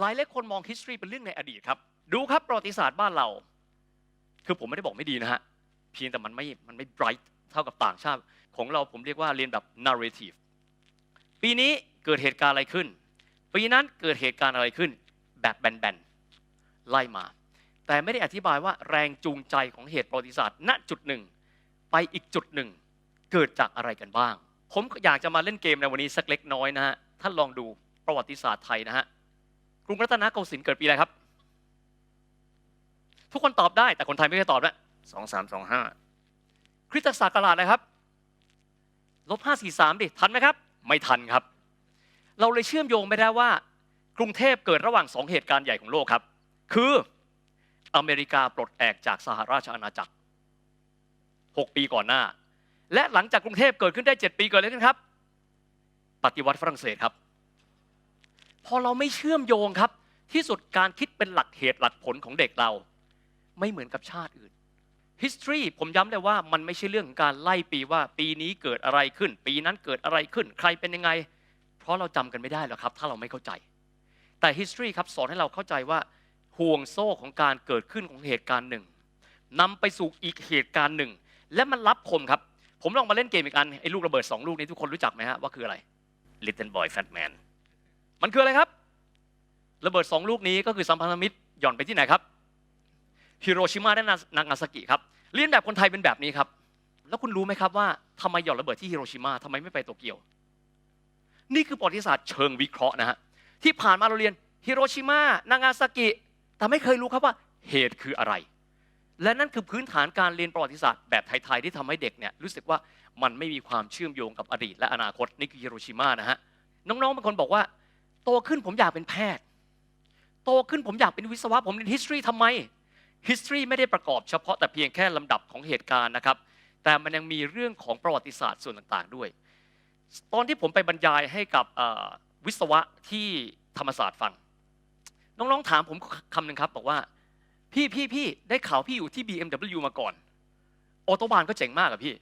หลายหลายคนมอง history เป็นเรื่องในอดีตครับ ดูครับประวัติศาสตร์บ้านเรา คือผมไม่ได้บอกไม่ดีนะฮะ เพียงแต่มันไม่ มันไม่ bright เท่ากับต่างชาติ ของเราผมเรียกว่าเรียนแบบ narrative ปีนี้เกิดเหตุการณ์อะไรขึ้น ปีนั้นเกิดเหตุการณ์อะไรขึ้น แบบแบนๆ ไล่มา แต่ไม่ได้อธิบายว่าแรงจูงใจของเหตุประวัติศาสตร์ ณ จุดหนึ่ง ไปอีกจุดหนึ่ง เกิดจากอะไรกันบ้าง ผมอยากจะมาเล่นเกมในวันนี้สักเล็กน้อยนะฮะ ท่านลองดูประวัติศาสตร์ไทยนะฮะ รุงรัตนโกสินทร์เกิดปีอะไรครับ ทุกคนตอบได้แต่คนไทยไม่เคยตอบนะสองสามสองห้าคริสตศักราชอะไรครับลบห้าสี่สามดิทันไหมครับ ไม่ทันครับ เราเลยเชื่อมโยงไม่ได้ว่า กรุงเทพเกิดระหว่างสองเหตุการณ์ใหญ่ของโลกครับ คืออเมริกาปลดแอกจากสหราชอาณาจักร 6 ปีก่อนหน้า และหลังจากกรุงเทพเกิดขึ้นได้ 7 ปีเกิดอะไรขึ้นครับ ปฏิวัติฝรั่งเศสครับ พอเราไม่เชื่อมโยงครับ ที่สุดการคิดเป็นหลักเหตุหลักผลของเด็กเรา ไม่เหมือนกับชาติอื่น history ผมย้ำเลยว่ามันไม่ใช่เรื่องของการไล่ปีว่าปีนี้เกิดอะไรขึ้น ปีนั้นเกิดอะไรขึ้น ใครเป็นยังไง เพราะเราจำกันไม่ได้หรอกครับ ถ้าเราไม่เข้าใจ แต่ history ครับสอนให้เราเข้าใจว่าห่วงโซ่ของการเกิดขึ้นของเหตุการณ์หนึ่งนำไปสู่อีกเหตุการณ์หนึ่ง และมันรับคมครับ ผมลองมาเล่นเกมอีกอันไอ้ลูกระเบิดสองลูกนี้ทุกคนรู้จักไหมฮะว่าคืออะไร Little Boy Fat Man มันคืออะไรครับ ระเบิดสองลูกนี้ก็คือสัมพันธมิตรหย่อนไปที่ไหนครับฮิโรชิมาและนางาซากิครับเรียนแบบคนไทยเป็นแบบนี้ครับ แล้วคุณรู้ไหมครับว่าทำไมหย่อนระเบิดที่ฮิโรชิมาทำไมไม่ไปโตเกียว นี่คือประวัติศาสตร์เชิงวิเคราะห์นะฮะที่ผ่านมาเราเรียนฮิโรชิมานางาซากิแต่ไม่เคยรู้ครับว่าเหตุคืออะไร และนั่นคือพื้นฐานการเรียนประวัติศาสตร์แบบไทยๆที่ทำให้เด็กเนี่ยรู้สึกว่ามันไม่มีความเชื่อมโยงกับอดีตและอนาคตนี่คือฮิโรชิมานะฮะน้องๆบางคนบอกว่า โตขึ้นผมอยากเป็นแพทย์ โตขึ้นผมอยากเป็นวิศวะผมเรียน history ทำไม history ไม่ได้ประกอบเฉพาะแต่เพียงแค่ลำดับของเหตุการณ์นะครับ แต่มันยังมีเรื่องของประวัติศาสตร์ส่วนต่างๆด้วย ตอนที่ผมไปบรรยายให้กับวิศวะที่ธรรมศาสตร์ฟัง น้องๆถามผมคำหนึ่งครับบอกว่าพี่พี่พี่ได้ข่าวพี่อยู่ที่ BMW มาก่อน ออโตบานก็เจ๋งมากอะพี่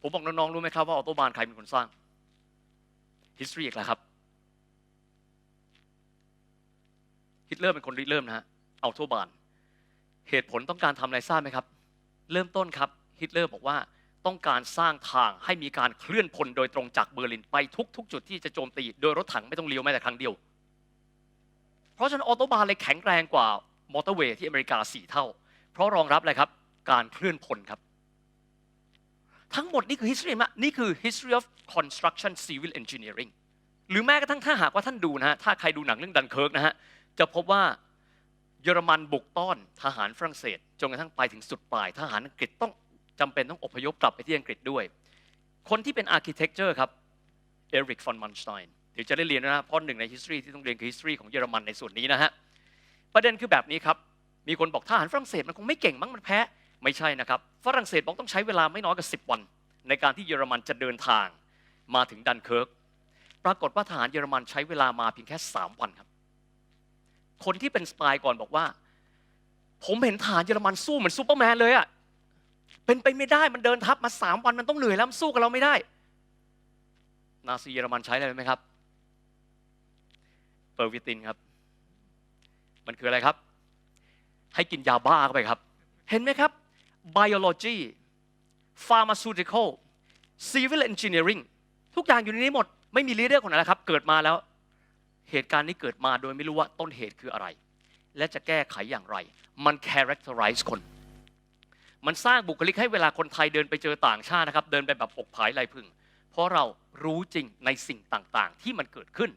ผมบอกน้องๆรู้ไหมครับว่าออโตบานใครเป็นคนสร้าง history อีกแล้วครับ ฮิต เลอร์เป็นคนริเริ่มนะฮะออโตบาน เหตุผลต้องการทำอะไรทราบไหมครับ เริ่มต้นครับฮิตเลอร์บอกว่าต้องการสร้างทางให้มีการเคลื่อนพลโดยตรงจากเบอร์ลินไปทุกๆจุดที่จะโจมตีโดยรถถังไม่ต้องเลี้ยวแม้แต่ครั้งเดียว เพราะฉะนั้นออโตบานเลยแข็งแรงกว่ามอเตอร์เวย์ที่อเมริกาสี่เท่า เพราะรองรับอะไรครับ การเคลื่อนพลครับ ทั้งหมดนี่คือ history มะนี่คือ history of construction civil engineering หรือแม้กระทั่งถ้าหากว่าท่านดูนะฮะ ถ้าใครดูหนังเรื่องดันเคิร์กนะฮะ จะพบว่าเยอรมันบุกต้อนทหารฝรั่งเศสจนกระทั่งไปถึงสุดปลาย ทหารอังกฤษต้องจำเป็นต้องอพยพกลับไปที่อังกฤษด้วย คนที่เป็น architecture ครับเอริกฟอนมันสไตน์เดี๋ยวจะได้เรียนนะฮะเพราะหนึ่งใน history ที่ต้องเรียนคือ history ของเยอรมันในส่วนนี้นะฮะประเด็นคือแบบนี้ครับ มีคนบอกทหารฝรั่งเศสมันคงไม่เก่งมั้งมันแพ้ ไม่ใช่นะครับ ฝรั่งเศสบอกต้องใช้เวลาไม่น้อยกว่า10 วัน ในการที่เยอรมันจะเดินทางมาถึงดันเคิร์กปรากฏว่าทหารเยอรมันใช้เวลามาเพียงแค่ 3 วันครับ คนที่เป็นสปายก่อนบอกว่า ผมเห็นทหารเยอรมันสู้เหมือนซูเปอร์แมนเลยอะเป็นไปไม่ได้มันเดินทัพมา3วันมันต้องเหนื่อยแล้วมันสู้กับเราไม่ได้ นาซีเยอรมันใช้อะไรไหมครับเปอร์วิตินครับ มันคืออะไรครับ ให้กินยาบ้าเข้าไปครับ เห็นไหมครับ biology pharmaceutical civil engineering ทุกอย่างอยู่ในนี้หมด ไม่มีลีดเดอร์คนไหนแล้วครับ เกิดมาแล้ว เหตุการณ์นี้เกิดมาโดยไม่รู้ว่าต้นเหตุคืออะไร และจะแก้ไขอย่างไร มัน characterize คน มันสร้างบุคลิกให้เวลาคนไทยเดินไปเจอต่างชาตินะครับ เดินไปแบบอกผายลายพึ่ง เพราะเรารู้จริงในสิ่งต่างๆ ที่มันเกิดขึ้น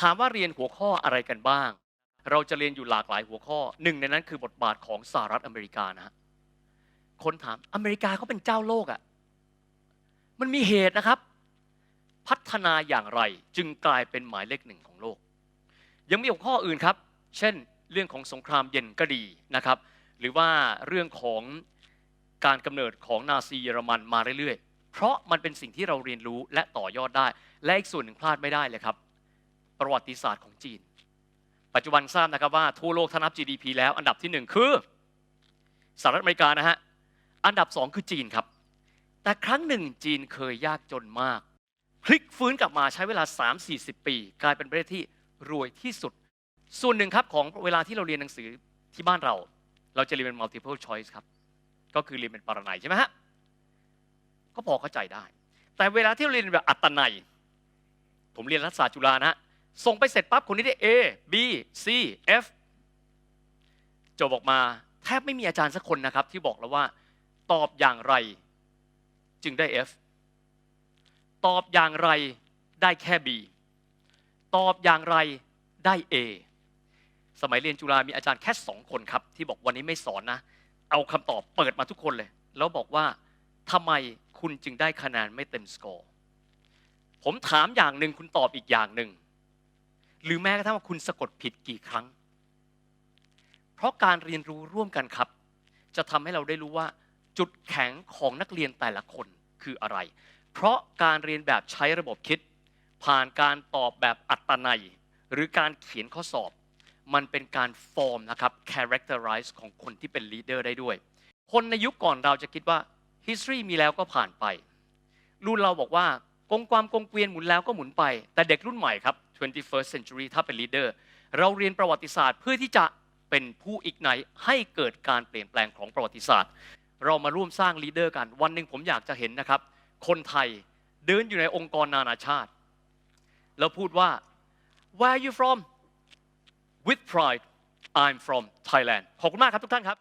ถามว่าเรียนหัวข้ออะไรกันบ้าง เราจะเรียนอยู่หลากหลายหัวข้อ หนึ่งในนั้นคือบทบาทของสหรัฐอเมริกานะฮะคนถามอเมริกาเขาเป็นเจ้าโลกอะ่ะมันมีเหตุนะครับ พัฒนาอย่างไรจึงกลายเป็นหมายเลขหนึ่งของโลก ยังมีหัวข้ออื่นครับ เช่น เรื่องของสงครามเย็นก็ดีนะครับ หรือว่าเรื่องของการกำเนิดของนาซีเยอรมันมาเรื่อยๆ เพราะมันเป็นสิ่งที่เราเรียนรู้และต่อยอดได้ และอีกส่วนหนึ่งพลาดไม่ได้เลยครับ ประวัติศาสตร์ของจีน ปัจจุบันทราบนะครับว่าทั่วโลกถ้านับ GDP แล้วอันดับที่หนึ่งคือสหรัฐอเมริกานะฮะ อันดับสองคือจีนครับ แต่ครั้งหนึ่งจีนเคยยากจนมาก พลิกฟื้นกลับมาใช้เวลา 3-40 ปี กลายเป็นประเทศที่ รวยที่สุด ส่วนหนึ่งครับของเวลาที่เราเรียนหนังสือที่บ้านเรา เราจะเรียนเป็น multiple choice ครับ ก็คือเรียนเป็นปรนัยใช่ไหมฮะ ก็พอเข้าใจได้ แต่เวลาที่เราเรียนแบบอัตนัย ผมเรียนรัฐศาสตร์จุฬานะส่งไปเสร็จปั๊บคนนี้ได้ A B C F จบออกมาแทบไม่มีอาจารย์สักคนนะครับ ที่บอกแล้วว่า ตอบอย่างไรจึงได้ F ตอบอย่างไรได้แค่ B ตอบอย่างไรได้ A สมัยเรียนจุฬามีอาจารย์แค่สองคนครับ ที่บอกวันนี้ไม่สอนนะ เอาคำตอบเปิดมาทุกคนเลย แล้วบอกว่าทำไมคุณจึงได้คะแนนไม่เต็มสกอร์ผมถามอย่างหนึ่งคุณตอบอีกอย่างหนึ่ง หรือแม้กระทั่งว่าคุณสะกดผิดกี่ครั้ง เพราะการเรียนรู้ร่วมกันครับ จะทำให้เราได้รู้ว่า จุดแข็งของนักเรียนแต่ละคนคืออะไร เพราะการเรียนแบบใช้ระบบคิด ผ่านการตอบแบบอัตนัย หรือการเขียนข้อสอบ มันเป็นการฟอร์มนะครับ characterize ของคนที่เป็น leader ได้ด้วย คนในยุคก่อนเราจะคิดว่า history มีแล้วก็ผ่านไป รุ่นเราบอกว่ากงความกงเกวียนหมุนแล้วก็หมุนไป แต่เด็กรุ่นใหม่ครับ 21st century ถ้าเป็น leader เราเรียนประวัติศาสตร์เพื่อที่จะเป็นผู้อีกไหนให้เกิดการเปลี่ยนแปลงของประวัติศาสตร์ เรามาร่วมสร้าง leader กัน วันหนึ่งผมอยากจะเห็นนะครับ คนไทยเดินอยู่ในองค์กรนานาชาติ แล้วพูดว่า where are you from with pride I'm from Thailand ขอบคุณมากครับทุกท่านครับ